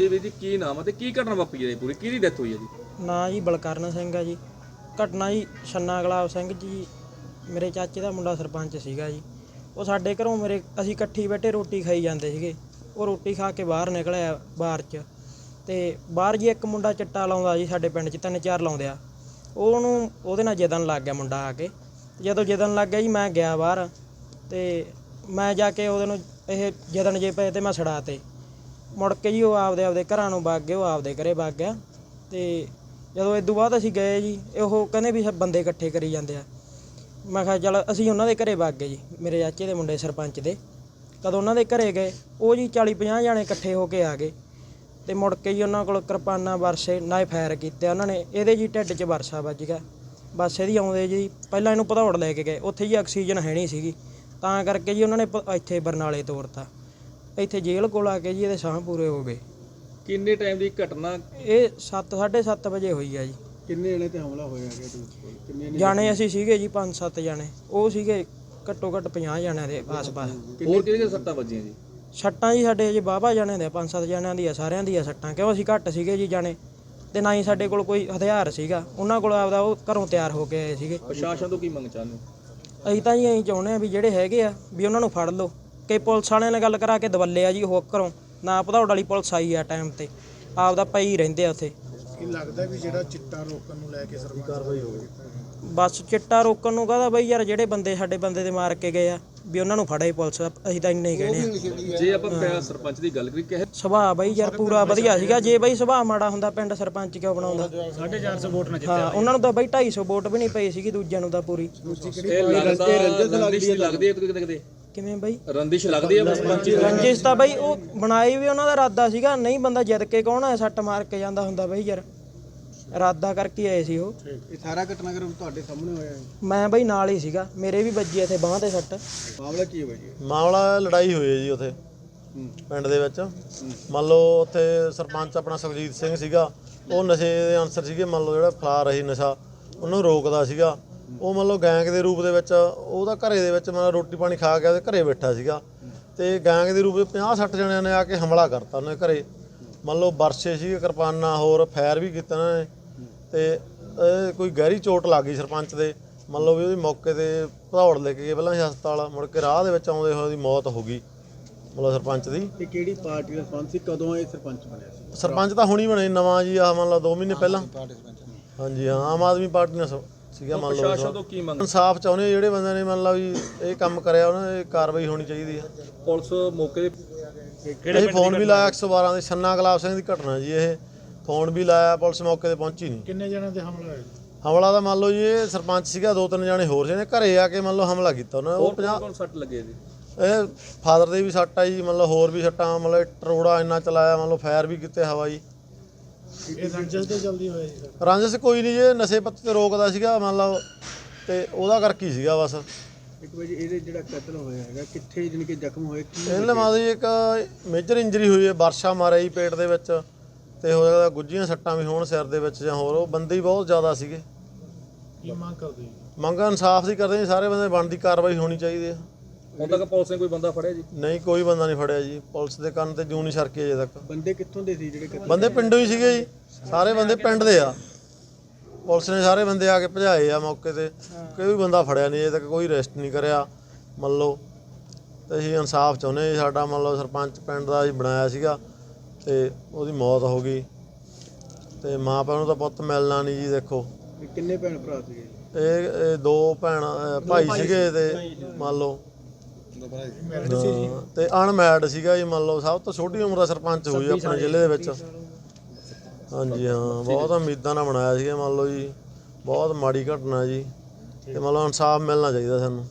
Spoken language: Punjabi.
ਜੀ ਵੀਰ ਜੀ ਕੀ ਨਾਮ ਹੈ ਤੇ ਕੀ ਘਟਨਾ ਵਾਪਰੀ ਹੈ ਜੀ ਪੂਰੀ? ਕਿਹਦੀ ਡੈਥ ਹੋਈ ਹੈ ਜੀ? ਨਾਂ ਜੀ, ਬਲਕਰਨ ਸਿੰਘ ਆ ਜੀ। ਘਟਨਾ ਜੀ ਛੰਨਾ ਗੁਲਾਬ ਸਿੰਘ ਜੀ, ਮੇਰੇ ਚਾਚੇ ਦਾ ਮੁੰਡਾ ਸਰਪੰਚ ਸੀਗਾ ਜੀ। ਉਹ ਸਾਡੇ ਘਰੋਂ ਮੇਰੇ, ਅਸੀਂ ਇਕੱਠੀ ਬੈਠੇ ਰੋਟੀ ਖਾਈ ਜਾਂਦੇ ਸੀਗੇ। ਉਹ ਰੋਟੀ ਖਾ ਕੇ ਬਾਹਰ ਨਿਕਲਿਆ ਬਾਹਰ 'ਚ। ਤੇ ਬਾਹਰ ਜੀ ਇੱਕ ਮੁੰਡਾ ਚਿੱਟਾ ਲਾਉਂਦਾ ਜੀ ਸਾਡੇ ਪਿੰਡ 'ਚ, ਤਿੰਨ ਚਾਰ ਲਾਉਂਦੇ ਆ। ਉਹਨੂੰ, ਉਹਦੇ ਨਾਲ ਜਦਨ ਲੱਗ ਗਿਆ ਮੁੰਡਾ ਆ ਕੇ। ਜਦੋਂ ਜਦਨ ਲੱਗ ਗਿਆ ਜੀ, ਮੈਂ ਗਿਆ ਬਾਹਰ। ਤੇ ਮੈਂ ਜਾ ਕੇ ਉਹਦੇ ਨੂੰ, ਇਹ ਜਦਨ ਜੇ ਪਏ ਤੇ ਮੈਂ ਛੜਾਤੇ ਮੁੜ ਕੇ ਜੀ ਉਹ ਆਪਦੇ ਆਪਦੇ ਘਰਾਂ ਨੂੰ ਵਗ ਗਏ, ਉਹ ਆਪਦੇ ਘਰੇ ਵਗ ਗਿਆ। ਤੇ ਜਦੋਂ ਇਦੋਂ ਬਾਅਦ ਅਸੀਂ ਗਏ ਜੀ, ਉਹ ਕਹਿੰਦੇ ਵੀ ਬੰਦੇ ਇਕੱਠੇ ਕਰੀ ਜਾਂਦੇ ਆ। ਮੈਂ ਕਿਹਾ ਚੱਲ ਅਸੀਂ ਉਹਨਾਂ ਦੇ ਘਰੇ ਵਗ ਗਏ ਜੀ, ਮੇਰੇ ਚਾਚੇ ਦੇ ਮੁੰਡੇ ਸਰਪੰਚ ਦੇ। ਕਦੋਂ ਉਹਨਾਂ ਦੇ ਘਰੇ ਗਏ, ਉਹ ਜੀ 40 50 ਜਾਣੇ ਇਕੱਠੇ ਹੋ ਕੇ ਆ ਗਏ। ਤੇ ਮੁੜ ਕੇ ਜੀ ਉਹਨਾਂ ਕੋਲ ਕਿਰਪਾਨਾਂ, ਵਰਸੇ ਨਾਇ ਫਾਇਰ ਕੀਤੇ ਉਹਨਾਂ ਨੇ। ਇਹਦੇ ਜੀ ਢਿੱਡ 'ਚ ਵਰਸਾ ਵੱਜ ਗਿਆ। ਬਸ ਇਹਦੀ ਆਉਂਦੇ ਜੀ, ਪਹਿਲਾਂ ਇਹਨੂੰ ਭਦੌੜ ਲੈ ਕੇ ਗਏ। ਉੱਥੇ ਜੀ ਆਕਸੀਜਨ ਹੈ ਨਹੀਂ ਸੀਗੀ। ਤਾਂ ਕਰਕੇ ਜੀ ਉਹਨਾਂ ਨੇ ਪ- ਇੱਥੇ ਬਰਨਾਲੇ ਤੋਰਤਾ। ਇੱਥੇ ਜੇਲ੍ਹ ਕੋਲ ਆ ਕੇ ਜੀ ਇਹਦੇ ਸਾਹ ਪੂਰੇ ਹੋ ਗਏ। ਕਿੰਨੇ ਟਾਈਮ ਦੀ ਘਟਨਾ? ਇਹ 7 7:30 ਵਜੇ ਹੋਈ ਆ ਜੀ। ਕਿੰਨੇ ਜਣੇ ਤੇ ਹਮਲਾ ਹੋਇਆ ਹੈਗਾ ਤੁਹਾਡੇ ਕੋਲ ਕਿੰਨੇ ਨੇ ਜਾਣੇ ਅਸੀਂ ਸੀਗੇ ਜੀ 5-7 ਜਾਣੇ। ਉਹ ਸੀਗੇ ਘੱਟੋ ਘੱਟ 50 ਜਾਣਿਆਂ ਦੇ ਆਸ-ਪਾਸ। ਹੋਰ ਕਿਹਦੇ ਕਿਹਦੇ ਸੱਟਾਂ ਵੱਜੀਆਂ ਜੀ? ਸੱਟਾਂ ਜੀ ਸਾਡੇ ਜੀ ਬਾਬਾ ਜਾਣੇ ਦੇ 5-7 ਜਾਣਿਆਂ ਦੀ ਆ ਸਾਰਿਆਂ ਦੀ ਆ ਸੱਟਾਂ। ਕਿਉਂ ਅਸੀਂ ਘੱਟ ਸੀਗੇ ਜੀ ਜਾਣੇ? ਤੇ ਨਾ ਹੀ ਸਾਡੇ ਕੋਲ ਕੋਈ ਹਥਿਆਰ ਸੀਗਾ। ਉਹਨਾਂ ਕੋਲ ਆਪਦਾ ਉਹ ਘਰੋਂ ਤਿਆਰ ਹੋ ਕੇ ਆਏ ਸੀਗੇ। ਪ੍ਰਸ਼ਾਸਨ ਤੋਂ ਕੀ ਮੰਗ ਚਾਹੁੰਦੇ ਅਸੀਂ ਤਾਂ ਜੀ ਐਂ ਚਾਹੁੰਦੇ ਆ ਵੀ ਜਿਹੜੇ ਹੈਗੇ ਆ ਵੀ ਉਹਨਾਂ ਨੂੰ ਫੜ ਲਓ। ਕਿ ਪੁਲਿਸ ਵਾਲਿਆਂ ਨਾਲ ਗੱਲ ਕਰਾ ਕੇ ਦਵੱਲੇ ਆ ਜੀ ਉਹ ਘਰੋਂ। ਨਾ ਭਦੌੜ ਵਾਲੀ ਪੁਲਿਸ ਆਈ ਆ ਟਾਈਮ ਤੇ। ਆਪਦਾ ਪਈ ਰਹਿੰਦੇ ਆ ਉੱਥੇ। ਕੀ ਲੱਗਦਾ ਵੀ ਜਿਹੜਾ ਚਿੱਟਾ ਰੋਕਣ ਨੂੰ ਲੈ ਕੇ ਸਰਕਾਰ ਕਾਰਵਾਈ ਹੋਵੇ ਬਸ ਚਿੱਟਾ ਰੋਕਣ ਨੂੰ ਕਹਦਾ ਬਈ ਯਾਰ ਜਿਹੜੇ ਬੰਦੇ ਸਾਡੇ ਬੰਦੇ ਦੇ ਮਾਰ ਕੇ ਗਏ ਆ ਵੀ ਉਹਨਾਂ ਨੂੰ ਫੜੇ ਪੁਲਿਸ ਅਸੀਂ ਤਾਂ ਇੰਨੇ ਹੀ ਕਹਿੰਦੇ ਆ। ਜੇ ਆਪਾਂ ਪਿਆ ਸਰਪੰਚ ਦੀ ਗੱਲ ਕਰੀ ਕਿਹ ਸੁਭਾਅ ਬਈ ਯਾਰ ਪੂਰਾ ਵਧੀਆ ਸੀਗਾ। ਜੇ ਬਈ ਸੁਭਾਅ ਮਾੜਾ ਹੁੰਦਾ ਪਿੰਡ ਸਰਪੰਚ ਕਿਉਂ ਬਣਾਉਂਦਾ? 450 ਵੋਟ ਨਾਲ ਹਾਂ ਉਹਨਾਂ ਨੂੰ ਤਾਂ ਬਈ 250 ਵੋਟ ਵੀ ਨਹੀਂ ਪਈ ਸੀਗੀ ਦੂਜਿਆਂ ਨੂੰ ਤਾਂ ਪੂਰੀ। ਇਹ ਲੱਗਦਾ ਲੱਗਦੀ ਹੈ ਕਿਤੇ ਕਿਤੇ। ਕਿਵੇਂ ਬਈ? ਰੰਦਿਸ਼ ਲੱਗਦੀ ਹੈ ਸਰਪੰਚ ਦੀ? ਰੰਜਿਸ਼ ਤਾਂ ਬਈ ਉਹ ਬਣਾਈ ਵੀ ਉਹਨਾਂ ਦਾ ਇਰਾਦਾ ਸੀਗਾ ਨਹੀਂ ਬੰਦਾ ਜਿੱਦ ਕੇ ਕੌਣ ਹੈ ਸੱਟ ਮਾਰ ਕੇ ਜਾਂਦਾ ਹੁੰਦਾ ਬਈ ਯਾਰ। ਇਰਾਦਾ ਕਰਕੇ ਆਏ ਸੀ ਉਹ। ਇਹ ਸਾਰਾ ਘਟਨਾਕ੍ਰਮ ਤੁਹਾਡੇ ਸਾਹਮਣੇ ਹੋਇਆ ਹੈ? ਮੈਂ ਬਈ ਨਾਲ ਹੀ ਸੀਗਾ ਮੇਰੇ ਵੀ ਵੱਜੀ ਇੱਥੇ ਬਾਹਾਂ ਤੇ ਸੱਟ। ਮਾਮਲਾ ਕੀ ਹੋਇਆ ਜੀ? ਮਾਮਲਾ ਲੜਾਈ ਹੋਈ ਹੈ ਜੀ ਉੱਥੇ ਪਿੰਡ ਦੇ ਵਿੱਚ। ਮੰਨ ਲਓ ਉੱਥੇ ਸਰਪੰਚ ਆਪਣਾ ਸੁਖਜੀਤ ਸਿੰਘ ਸੀਗਾ ਉਹ ਨਸ਼ੇ ਦੇ ਅਨਸਰ ਸੀਗੇ ਮੰਨ ਲਓ ਜਿਹੜਾ ਫਲਾ ਰਹੀ ਨਸ਼ਾ ਉਹਨੂੰ ਰੋਕਦਾ ਸੀਗਾ। ਉਹ ਮੰਨ ਲਓ ਗੈਂਗ ਦੇ ਰੂਪ ਦੇ ਵਿੱਚ ਉਹਦਾ ਘਰੇ ਦੇ ਵਿੱਚ ਮਤਲਬ ਰੋਟੀ ਪਾਣੀ ਖਾ ਕੇ ਉਹਦੇ ਘਰੇ ਬੈਠਾ ਸੀਗਾ। ਤੇ ਗੈਂਗ ਦੇ ਰੂਪ ਵਿੱਚ 50 60 ਜਣਿਆਂ ਨੇ ਆ ਕੇ ਹਮਲਾ ਕਰਤਾ ਉਹਨੇ ਘਰੇ। ਮੰਨ ਲਓ ਵਰਸੇ ਸੀਗੇ ਕਿਰਪਾਨਾਂ ਹੋਰ ਫਾਇਰ ਵੀ ਕੀਤਾ ਉਹਨਾਂ ਨੇ। ਤੇ ਇਹ ਕੋਈ ਗਹਿਰੀ ਚੋਟ ਲੱਗ ਗਈ ਸਰਪੰਚ ਦੇ। ਮੰਨ ਲਓ ਵੀ ਉਹਦੀ ਮੌਕੇ ਤੇ ਭਦੌੜ ਲੈ ਕੇ ਗਏ ਪਹਿਲਾਂ ਹਸਪਤਾਲ ਮੁੜ ਕੇ ਰਾਹ ਦੇ ਵਿੱਚ ਆਉਂਦੇ ਹੋਏ ਉਹਦੀ ਮੌਤ ਹੋ ਗਈ ਮਤਲਬ ਸਰਪੰਚ ਦੀ। ਤੇ ਕਿਹੜੀ ਪਾਰਟੀ ਦਾ ਸਰਪੰਚ ਸੀ? ਕਦੋਂ ਇਹ ਸਰਪੰਚ ਬਣਿਆ ਸੀ? ਸਰਪੰਚ ਤਾਂ ਹੁਣੀ ਬਣੇ ਨਵਾਂ ਜੀ ਆ ਮੰਨ ਲਓ 2 ਮਹੀਨੇ ਪਹਿਲਾਂ। ਹਾਂਜੀ ਹਾਂ ਆਮ ਆਦਮੀ ਪਾਰਟੀ ਨਾਲ ਸ- ਸੀਗਾ ਮੰਨ ਲਓ ਪ੍ਰਸ਼ਾਸਨ ਤੋਂ ਕੀ ਮੰਗ ਇਨਸਾਫ ਚਾਹੁੰਦੇ ਜਿਹੜੇ ਬੰਦੇ ਨੇ ਮੰਨ ਲਓ ਵੀ ਇਹ ਕੰਮ ਕਰਿਆ ਉਹਨਾਂ ਦੀ ਕਾਰਵਾਈ ਹੋਣੀ ਚਾਹੀਦੀ ਹੈ ਪੁਲਿਸ ਮੌਕੇ ਤੇ ਅਸੀਂ ਫੋਨ ਵੀ ਲਾਇਆ 112 ਦੇ ਛੰਨਾ ਗੁਲਾਬ ਸਿੰਘ ਦੀ ਘਟਨਾ ਜੀ ਇਹ। ਫੋਨ ਵੀ ਲਾਇਆ ਪੁਲਿਸ ਮੌਕੇ ਤੇ ਪਹੁੰਚੀ ਨਹੀਂ ਕਿੰਨੇ ਜਣਾਂ ਤੇ ਹਮਲਾ ਹੋਇਆ ਹਮਲਾ ਤਾਂ ਮੰਨ ਲਓ ਜੀ ਇਹ ਸਰਪੰਚ ਸੀਗਾ ਦੋ ਤਿੰਨ ਜਾਣੇ ਹੋਰ ਜਿਹਨੇ ਘਰੇ ਆ ਕੇ ਮੰਨ ਲਓ ਹਮਲਾ ਕੀਤਾ ਉਹਨਾਂ ਨੇ। ਉਹ ਹੋਰ 50 ਕੌਣ ਸੱਟ ਲੱਗੇ ਜੀ ਇਹ ਫਾਦਰ ਦੇ ਵੀ ਸੱਟ ਆ ਜੀ ਮਤਲਬ ਹੋਰ ਵੀ ਸੱਟਾਂ ਮਤਲਬ ਟਰੋੜਾ ਇੰਨਾ ਚਲਾਇਆ ਮਤਲਬ ਫਾਇਰ ਵੀ ਕੀਤੇ ਹਵਾਈ। ਇਹ ਰੰਜਸ ਜਲਦੀ ਹੋਇਆ ਜੀ ਕੋਈ ਨਹੀਂ ਜੇ ਨਸ਼ੇ ਪੱਤੇ ਤੇ ਰੋਕਦਾ ਸੀਗਾ ਮਤਲਬ ਤੇ ਉਹਦਾ ਕਰਕੇ ਹੀ ਸੀਗਾ ਬਸ। ਇੱਕ ਵਜੇ ਇਹਦੇ ਜਿਹੜਾ ਕਤਲ ਹੋਇਆ ਹੈਗਾ ਕਿੱਥੇ ਜਾਣੀ ਕਿ ਜ਼ਖਮ ਹੋਏ ਕੀ ਇਹਨਾਂ ਮਾਦੀ ਇੱਕ ਮੇਜਰ ਇੰਜਰੀ ਹੋਈ ਹੈ ਵਰਸ਼ਾ ਮਾਰਿਆ ਜੀ ਪੇਟ ਦੇ ਵਿੱਚ ਤੇ ਹੋ ਸਕਦਾ ਗੁੱਜੀਆਂ ਸੱਟਾਂ ਵੀ ਹੋਣ ਸਿਰ ਦੇ ਵਿੱਚ ਜਾਂ ਹੋਰ ਉਹ ਬੰਦੇ ਹੀ ਬਹੁਤ ਜ਼ਿਆਦਾ ਸੀਗੇ। ਕੀ ਮੰਗ ਕਰਦੇ ਮੰਗ ਇਨਸਾਫ ਦੀ ਕਰਦੇ ਜੀ ਸਾਰੇ ਬੰਦੇ ਬਣਦੀ ਕਾਰਵਾਈ ਹੋਣੀ ਚਾਹੀਦੀ ਹੈ। ਹੁਣ ਤੱਕ ਪੁਲਿਸ ਨੇ ਕੋਈ ਬੰਦਾ ਫੜਿਆ ਜੀ? ਨਹੀਂ ਕੋਈ ਬੰਦਾ ਨਹੀਂ ਫੜਿਆ ਜੀ। ਪੁਲਿਸ ਦੇ ਕੰਨ ਤੇ ਜੂ ਨਹੀਂ ਸਰਕੀ ਅਜੇ ਤੱਕ। ਬੰਦੇ ਕਿੱਥੋਂ ਦੇ ਸੀ ਜਿਹੜੇ ਕਤਲ ਬੰਦੇ ਪਿੰਡੋਂ ਹੀ ਸੀਗੇ ਜੀ। ਸਾਰੇ ਬੰਦੇ ਪਿੰਡ ਦੇ ਆ। ਪੁਲਿਸ ਨੇ ਸਾਰੇ ਬੰਦੇ ਆ ਕੇ ਭਜਾਏ ਆ ਮੌਕੇ ਤੇ। ਕੋਈ ਵੀ ਬੰਦਾ ਫੜਿਆ ਨਹੀਂ ਅਜੇ ਤੱਕ ਕੋਈ ਅਰੈਸਟ ਨਹੀਂ ਕਰਿਆ। ਮੰਨ ਲਓ ਤੇ ਅਸੀਂ ਇਨਸਾਫ ਚਾਹੁੰਦੇ ਜੀ ਸਾਡਾ। ਮੰਨ ਲਓ ਸਰਪੰਚ ਪਿੰਡ ਦਾ ਅਸੀਂ ਬਣਾਇਆ ਸੀਗਾ ਤੇ ਉਹਦੀ ਮੌਤ ਹੋ ਗਈ। ਤੇ ਮਾਂ ਪਿਓ ਨੂੰ ਤਾਂ ਪੁੱਤ ਮਿਲਣਾ ਨਹੀਂ ਜੀ ਦੇਖੋ। ਕਿੰਨੇ ਭੈਣ ਭਰਾ ਸੀਗੇ? ਇਹ ਇਹ ਦੋ ਭੈਣ ਭਾਈ ਸੀਗੇ ਤੇ ਮੰਨ ਲਓ ਹਾਂ, ਤੇ ਅਨਮੈਰਿਡ ਸੀਗਾ ਜੀ ਮੰਨ ਲਓ ਸਭ ਤੋਂ ਛੋਟੀ ਉਮਰ ਦਾ ਸਰਪੰਚ ਹੋਈ ਆਪਣੇ ਜ਼ਿਲ੍ਹੇ ਦੇ ਵਿੱਚ। ਹਾਂਜੀ ਹਾਂ ਬਹੁਤ ਉਮੀਦਾਂ ਨਾਲ ਬਣਾਇਆ ਸੀਗਾ ਮੰਨ ਲਓ ਜੀ। ਬਹੁਤ ਮਾੜੀ ਘਟਨਾ ਜੀ। ਤੇ ਮੰਨ ਲਓ ਇਨਸਾਫ ਮਿਲਣਾ ਚਾਹੀਦਾ ਸਾਨੂੰ।